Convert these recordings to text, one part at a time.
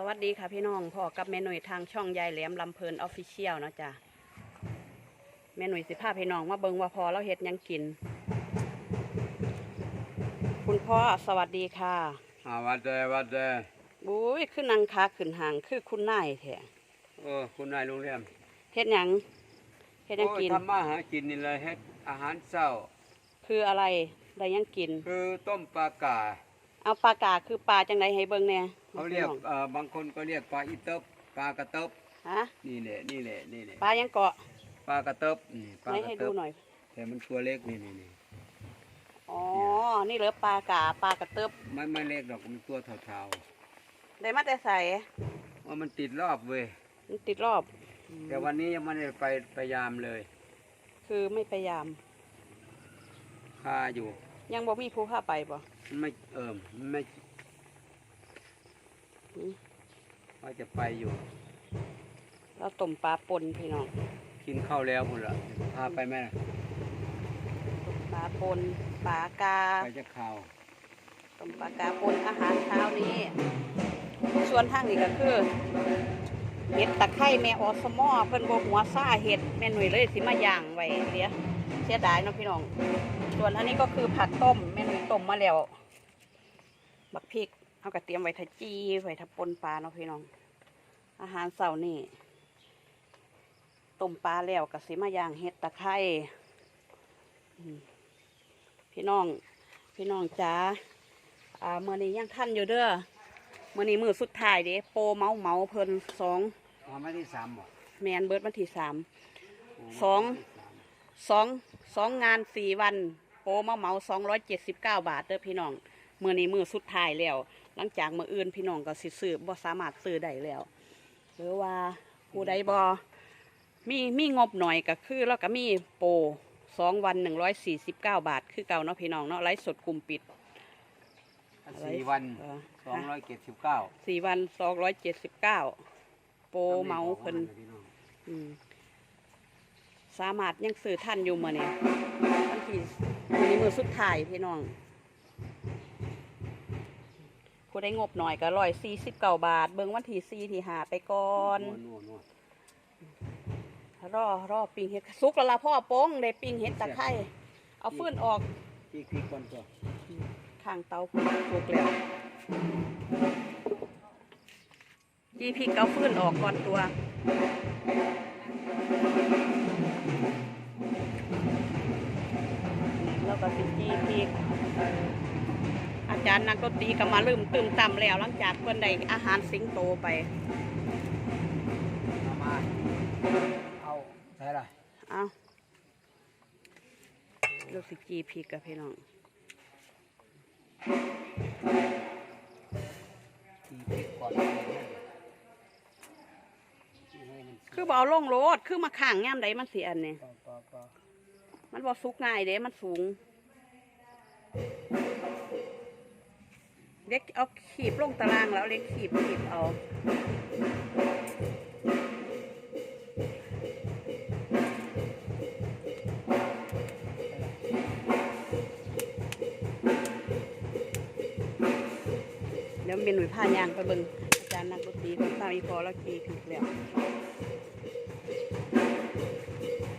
สวัสดีค่ะพี่น้องพ่อกับแม่หน่วยทางช่องยายแหลมลำเพลินออฟฟิเชียลนะจ๊ะแม่หน่วยสิพาพี่น้องมาเบิงว่าพอเราเฮ็ดหยังกิน คุณพ่อสวัสดีค่ะอ่าวัดเดวัดเดบุ้ยขึ้นนางขาขึ้นหางคือคุณนายแท้เออคุณนายโรงแรมเฮ็ดหยังเฮ็ดหยังโอ้ยกิน ทำมาหากินนี่เลยเฮ็ดอาหารเช้า คืออะไรได้หยังกิน คือต้มปลากาเอาปลากาคือปลาจังไดให้เบิ่งแหน่ เขาเรียกเอ่อบางคนก็เรียกปลาอีเตบปลากระเตบฮะนี่แหละนี่แหละนี่แหละปลายังเกาะปลากระเตบนี่ปลาไหนกให้ระเตดูบหน่อย แต่มันตัวเล็กนี่นี่นี่อ๋อ นี่เหลือปลากาปลากระเติบไม่ไม่เล็กหรอกมันตัวเท่าได้มาแต่ใส่ๆว่ามันติดรอบเว้ยมันติดรอบ แต่วันนี้ยังไม่ได้ไปพยายามเลยคือไม่พยายาม คาอยู่ยังบ่มีผู้พาไปบ่มันไม่เอิมมันไม่ อืม ว่าจะไปอยู่ เราต้มปลาปนพี่น้องกินข้าวแล้วคุณละพาไปไหมล่ะปลาปนปลากาไปจะข่าวต้มปลากาปนอาหารเช้านี้ ส่วนทางนี้ก็คือเห็ดตะไคร้แม่ออสมอเพิ่นบ่หัวซ่าเห็ดแม่หนุ่ยเลยสิมาย่างไว้เสียเสียดายเนาะพี่น้อง ส่วนอันนี้ก็คือผักต้มแม่หนุ่ยต้มมาแล้วบักพริก เอากระเตรียมไว้ทาจีไว้ทาปนปลาเนาะพี่น้อง อาหารเสาร์นี่ต้มปลาแล้วกับสิมาย่างเห็ดตะไคร้อืมพี่น้อง พี่น้องจ้าอ่าเมื่อนี้ยังท่านอยู่เด้อเมื่อนี้มือสุดท้ายเด้โปรเมาเมาเพิ่นสองมาไม่ที่สามบ่แมนเบิร์ดวันที่สามโสองสองสองงานสี่วัน โปรเมาเมาสองร้อยเจ็ดสิบเก้าบาทเด้อพี่น้องเมื่อนี้มือสุดท้ายแล้ว หลังจากมืออื่นพี่น้องก็สิซื้อบ่สามารถซื้อได้แล้ว หรือว่าผู้ใดบอมีมีงบหน่อยก็คือแล้วก็มีโปรสองวันหนึ่งร้อยสี่สิบเก้าบาท คือเก่าเนาะพี่น้องเนาะไลฟ์สดกลุ่มปิดสี่วันเออสองร้อยเจ็ดสิบเก้าสี่วันสองร้อยเจ็ดสิบเก้าโปรเมาเพิ่นอืมสามารถยังซื้อท่านอยู่มื่อนี้วันที่วันนี้มือสุดท้ายพี่น้อง ผู้ได้งบหน่อยก็ร้อยสี่สิบเก้าบาท เบิ่งวันที่สี่ที่หาไปก่อนนวดนวดนวดรอรอปิ้งเห็ดสุกแล้วล่ะพ่อโป้งได้ปิ้งเห็ดตะไคร้เอาฟืนออกพี่คลิกก่อนก็ข้างเตาสุกแล้วจีพริกเอาฟืนออกก่อนตัวแล้วก็สิจีพริก อาจารย์นักดนตรีก็มาลืมตื่มต่ำแล้ว หลังจากเพื่อนได้อาหารสิงโตไปเอามาเอาใช่ละเอาลูกสิจีพริกกับพี่น้องพี่คลิกก่อนให้มันคือบ่เอาลงโลดคือมาข้างย่ามใดมันเสียอันนี่ต่อต่อต่อมันบ่สุกง่ายเด้มันสูง เล็กเอาขีบลงตารางแล้วเล็กขีบขีบเอาเดี๋ยวเมนูผ้ายางไปเบิ่งอาจารย์นักดนตรีของข้าวอีพอแล้วกีคือแล้ว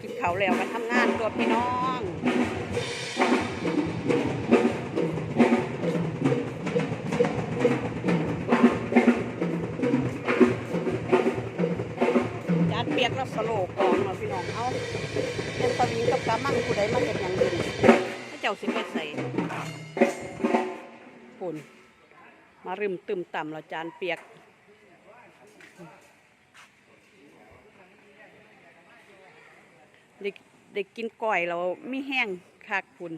กินเขาแล้วมาทำงานตัวพี่น้อง จ้าสิไปใส่ปุ่นมาริมตึมต่ำเราจานเปียกเด้ได้กินก่อยเราไม่แห้งคักคุณ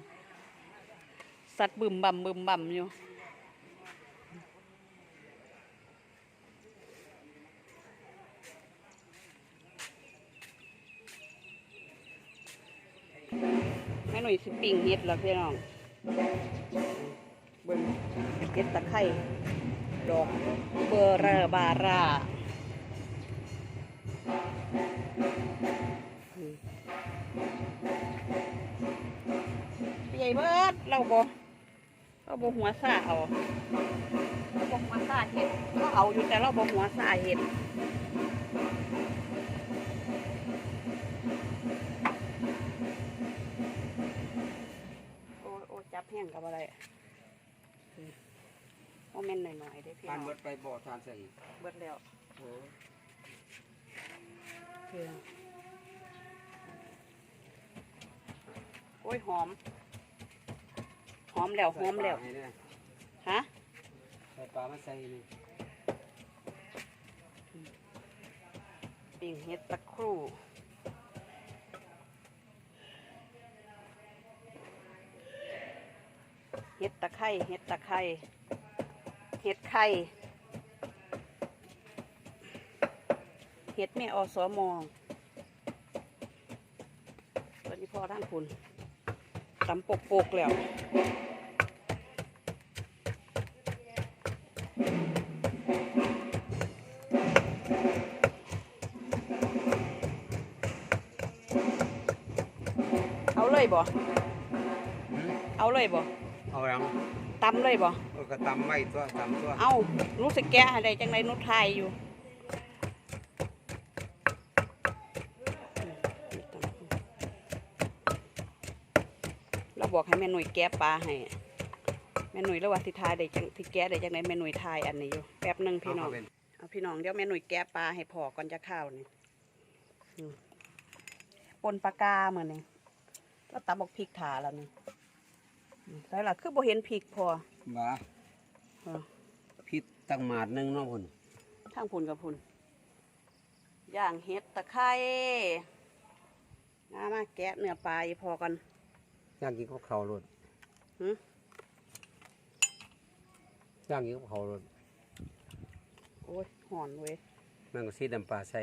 สัตว์บึมบ่ำบึมบ่ำอยู่ หนุ่ยสิปิ้งเฮ็ดแล้วพี่น้องเบิ่งเฮ็ดตะไคร้ดอกเบอร์เรอบาราใหญ่เบิดเราบ่เราบ่หัวซาเอาเราบ่หัวซาเห็ดเราเอาอยู่แต่เราบ่หัวซาเห็ด จับแห้งกับอะไรอืมโมเมนต์หน่อยๆได้อพี่การน้องเบิดไปบ่อทานใส่อีกเบิดแล้วโอ้เพื่อโอ้ยหอม หอมแล้วหอมแล้วใส่ปาให้เนี่ยฮะ ใส่ปลามาใส่นี่ปิ่งเฮ็ดตะครู่ เฮ็ดตะไคร้เฮ็ดตะไคร้เฮ็ดไข่เฮ็ดแม่อสมองตอนนี้พ่อท่านคุณตำปกปกแล้วเอาเลยบ่ เอาเลยบ่ เอาหยังตำเลยบ่ เออก็ตำไว้ตัวตำตัวเอารู้สึกแกะอะไรจังไรนุชไทยอยู่ เราบอกให้แม่หนุ่ยแกะปลาให้ แม่หนุ่ยแล้วว่าที่ทายได้จังที่แกะได้จังไรแม่หนุ่ยทายอันนี้อยู่แป๊บหนึงพี่น้องเอาเป็นเอาพี่น้องเดี๋ยวแม่หนุ่ยแกะปลาให้พอก่อนจะเข้าวนี่อืมปนปลากาเหมือนนี่แล้วตำบอกพริกถาแล้วนี่อืม ใส่ละคือบ่เห็นพริกพอบ่เออพิษตั้งหมาดหนึงเนาะพุ่นทางพุนกับพุนย่างเห็ดตะไคร้มามาแกะเนื้อปลาอีพอกันย่างกินกับข้าวรดหึย่างกินกับข้าวรดโอ้ยห่อนเว้ยแม่งก็ซีดำปลาใส่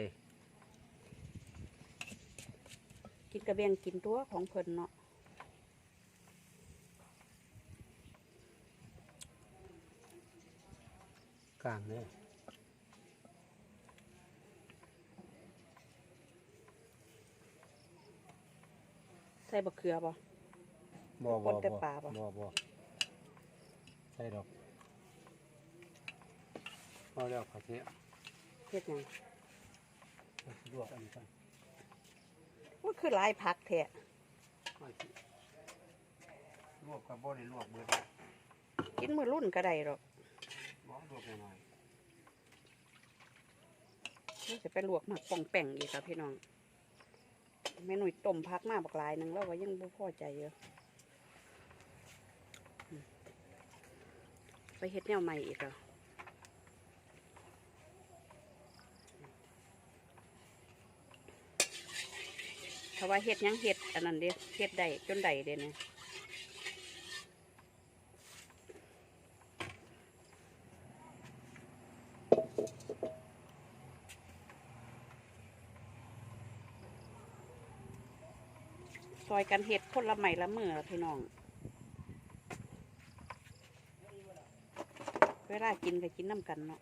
กินกระเบียงกินตัวของเพิ่นเนาะ ลางเลยใส่บะเขือบ่บ่คบ่นแต่บ่ปลาบ่บ่บ่ใส่ดอกพอแล้วผักเนี้ยเฮ็ดหยังลวกอันนี้ก่อนว่าคือหลายผักแท้มาสิลวกกับบ่ได้ลวกเบิดกินมื้อรุ่นก็ได้หรอก บ่ลวกหน่อยมันจะไปลวกหมักป่องแป่งอีกครับพี่น้องแม่หนุ่ยต้มพักมากบักหลายหนึงแล้วว่ายังบ่พอใจเยอะไปเฮ็ดแนวใหม่อีกอะถ้าว่าเฮ็ดยังเฮ็ดอันนั้นเด้เฮ็ดได้จนได้เด้เนี่ย ซอยกันเห็ดคนละไม่ละมือพี่น้อง เวลากินก็กินน้ำกันเนาะ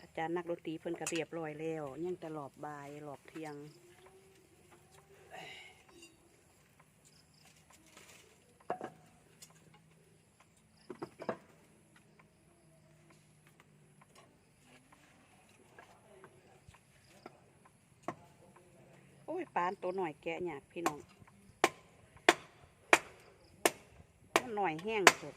อาจารย์นักดนตรีเพิ่นก็เรียบร้อยแล้ว ยังแต่หลอบบายหลอบเทียง ปานตัวหน่อยแกะยากพี่น้องมันหน่อยแห้งสุด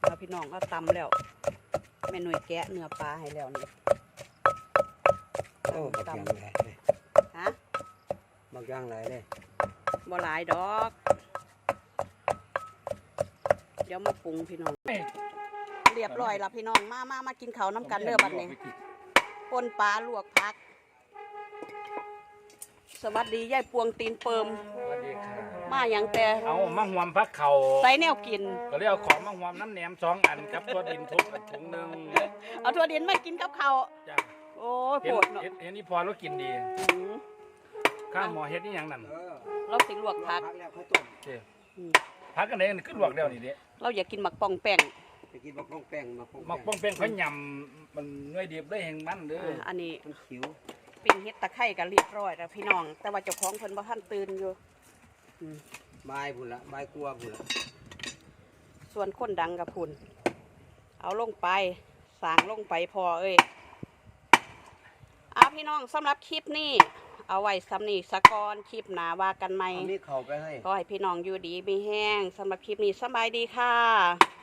เอาพี่น้องก็ตำแล้วแม่หน่วยแกะเนื้อปลาให้แล้วนี่โอ้บักตย่างหลายเลยำฮะบักย่างหลายเลยบ่หลายดอก เดี๋ยวมาปรุงพี่น้อง เรียบร้อยแล้วพี่น้องมามามากินข้าวน้ำกันเด้อบัดนี้ปนปลาลวกผัก สวัสดียายปวงตีนเปิมสวัสดีค่ะมาอย่างแต่เอามาหวมพักเขาใส่แนวกิน ก็เรียกของมาหวมน้ำแหนมสองอันกับตัวดินทุบกับถุงหนึ่งเอาถั่วเดียนมากินกับข้าวจ้ะโอ้ยเห็โปนวดเนาะเห็นเห็นนี่พอแล้วกินดีอืมข้าวหมอเฮ็ดนี่ยังนั่นเออเราสิลวกผักพักแล้วค่อยต้มเจ้อืมพักกันเองขึ้นลวกเดียวนี่เด้เราอยากกินหมักป่องแป้งเจะกินบักป้องแป้งมาป้องมักแป้ป้องงเป็นเขายำมันหน่วยเดียบได้แห่งมันเด้ออ่าอันนี้มันขิวปิ้งเฮ็ดตะไคร้ก็เรียบร้อยแล้วพี่น้อง แต่ว่าเจ้าของเพิ่นบ่ทันตื่นอยู่อืมบายพุ่นละบายกลัวพุ่นละส่วนคนดังกับพุ่น เอาลงไปสางลงไปพอเอ้ยเอาพี่น้องสำหรับคลิปนี้ เอาไว้สำนีสะกอนคลิปหนาว่ากันไหม เอามีเข่าไปให้ ก็ให้พี่น้องอยู่ดีมีแห้งสำหรับคลิปนี้สำบายดีค่ะ